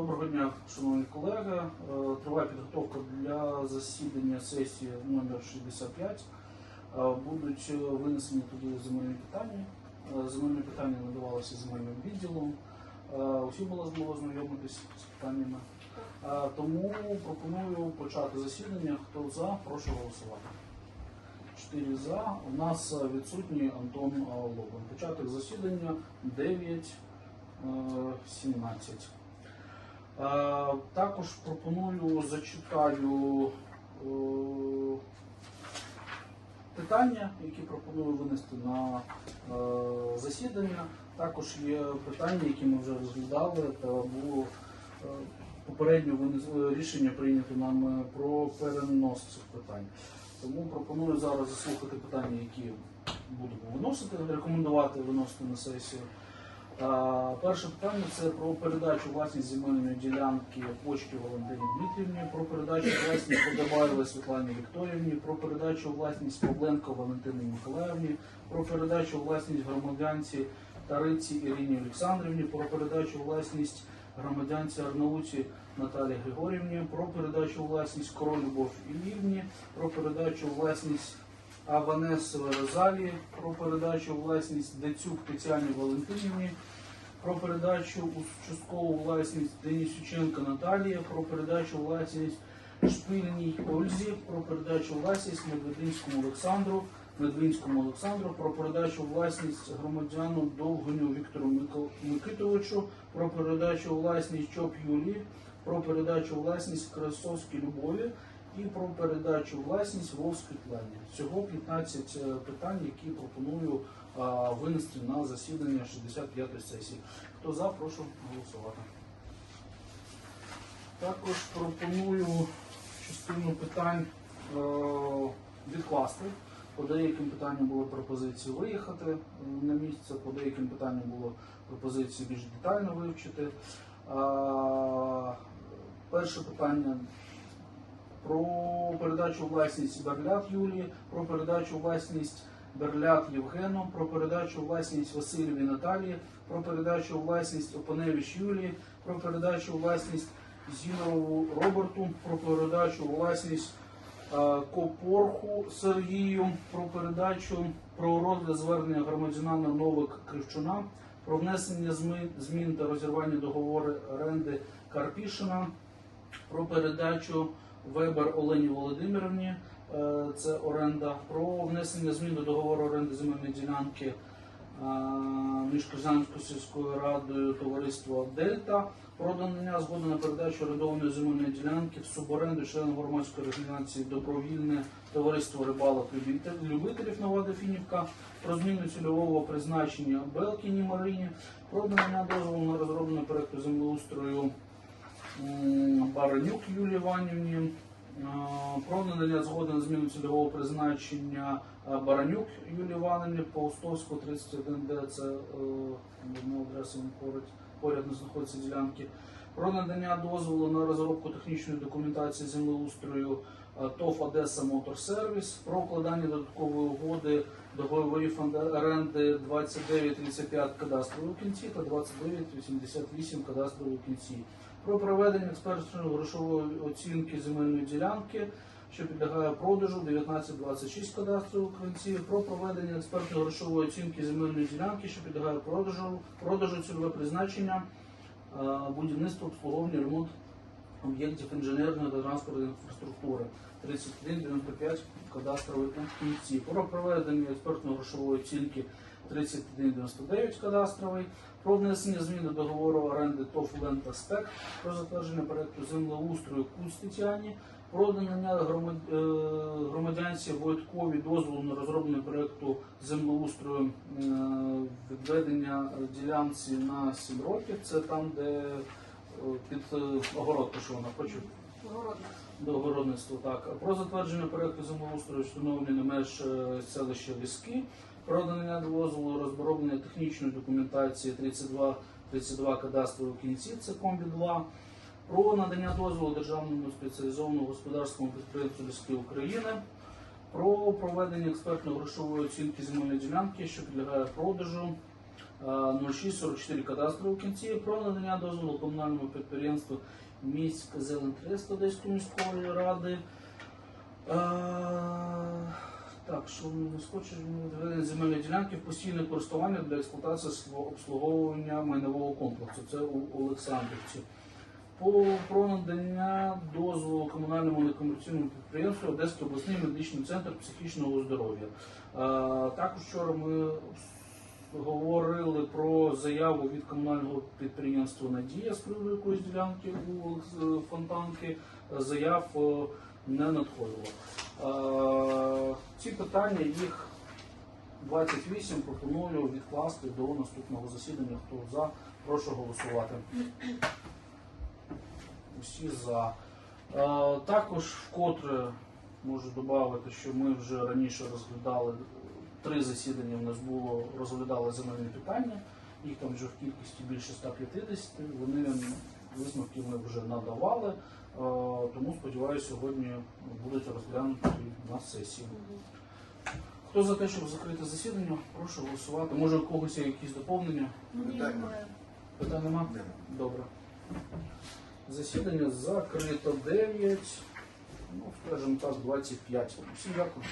Доброго дня, шановні колеги. Е, Триває підготовка для засідання сесії номер 65. Е, Будуть е, винесені туди земельні питання. Земельні питання надавалися земельним відділом. Усі було змогу ознайомитись з питаннями. Тому пропоную почати засідання. Хто за, прошу голосувати. Чотири за. У нас відсутній Антон Лобан. Початок засідання 9. Е, 17. Також пропоную зачитаю е, питання, які пропоную винести на е, засідання. Також є питання, які ми вже розглядали, та було попередньо рішення прийнято нами про перенос цих питань. Тому пропоную зараз заслухати питання, які будемо виносити, рекомендувати виносити на сесію. Перше питання це про передачу власність земельної ділянки почки Валентині Дмитрівні, про передачу власність Подобаєвої Світлані Вікторівні, про передачу власність Павленко Валентині Миколаївні, про передачу власність громадянці Тариці Ірині Олександрівні, про передачу власність громадянці Арнауці Наталі Григорівні, про передачу власність Король Любов про передачу власність Аванес Розалії, про передачу власність Децюк Тетяні Валентинівні, про передачу у часткову власність Денисюченка Наталії, про передачу власність Шпильній Ользі, про передачу власність Медвединському Олександру, Медвинському Олександру, про передачу власність громадяну Довгоню Віктору Микитовичу, про передачу власність Чоп Юлії, про передачу власність Красовській Любові, і про передачу власність Волзькій плані. Всього 15 е, питань, які пропоную винести на засідання 65-ї сесії. Хто за, прошу голосувати. Також пропоную частину питань е, відкласти. По деяким питанням були пропозиції виїхати е, на місце, по деяким питанням було пропозиції більш детально вивчити. Перше питання про передачу власність Берлят Юлії, про передачу власність Берлят Євгену, про передачу власність Васильєві Наталії, про передачу власність Опаневич Юлії, про передачу власність Зінову Роберту, про передачу власність е, Копорху Сергію, про передачу про розгляд звернення громадянина Новик Кривчуна, про внесення змін та розірвання договору оренди Карпішина, про передачу Вебер Олені Володимирівні, е, це оренда, про внесення змін до договору оренди земельної ділянки е, між Казанською сільською радою товариства Дельта, про надання згоди на передачу орендованої земельної ділянки в суборенду членам громадської організації Добровільне товариство рибалок любителів Нова Дефінівка, про зміну цільового призначення Белкіні Марині, про надання дозволу на розроблення проекту землеустрою М, Баранюк Юлії Іванівні, про надання згоди на зміну цільового призначення Баранюк Юлії Іванівні по Устовську 31Д, це е, одна адреса поряд, поряд не знаходиться ділянки. Про надання дозволу на розробку технічної документації землеустрою ТОВ Одеса Моторсервіс, про укладання додаткової угоди договорової фонда- оренди 2935 кадастрової кінці та 2988 кадастрової кінці про проведення експертної грошової оцінки земельної ділянки, що підлягає продажу 1926 кадастрових квинців, про проведення експертної грошової оцінки земельної ділянки, що підлягає продажу, продажу цільове призначення, е, будівництво, обслуговування, ремонт об'єктів інженерної та транспортної інфраструктури. 3195 кадастровий пункт кінці, про проведення експертної грошової оцінки 3199 кадастровий, про внесення змін до договору оренди ТОВ «Лента Спек», про затвердження проекту землеустрою Куц Тетяні, про надання е, громадянці Войткові дозволу на розроблення проекту землеустрою е, відведення ділянці на 7 років. Це там, де е, під огород, що вона хоче до огородництва. Так про затвердження проекту землеустрою встановлення меж селища Ліски, про надання дозволу розроблення технічної документації 32 32 кадастрові в кінці. Це комбі 2 про надання дозволу державному спеціалізованому господарському підприємству Ліски України. Про проведення експертно-грошової оцінки земельної ділянки, що підлягає продажу Е, 0644 кадастрову в кінці про надання дозволу комунальному підприємству міська Зелентрест Одеської міської ради. Так, що відведення земельної ділянки в постійне користування для експлуатації обслуговування майнового комплексу. Це у Олександрівці. Про надання дозволу комунальному некомерційному підприємству Одеський обласний медичний центр психічного здоров'я. Також вчора ми говорили про заяву від комунального підприємства Надія з приводу якоїсь ділянки у Фонтанки. Заяв е, не надходило. Ці питання їх 28 пропоную відкласти до наступного засідання. Хто за, прошу голосувати. Усі за. Е, Також вкотре можу додати, що ми вже раніше розглядали три засідання. У нас було розглядали земельні питання. Їх там вже в кількості більше 150. Вони висновки ми вже надавали. Е, Тому сподіваюся, сьогодні будуть розглянуті на сесії. Хто за те, щоб закрити засідання, прошу голосувати. Може, у когось є якісь доповнення? Питань нема? Добре. Засідання закрито 9, ну, скажімо так, 25. Всім дякую.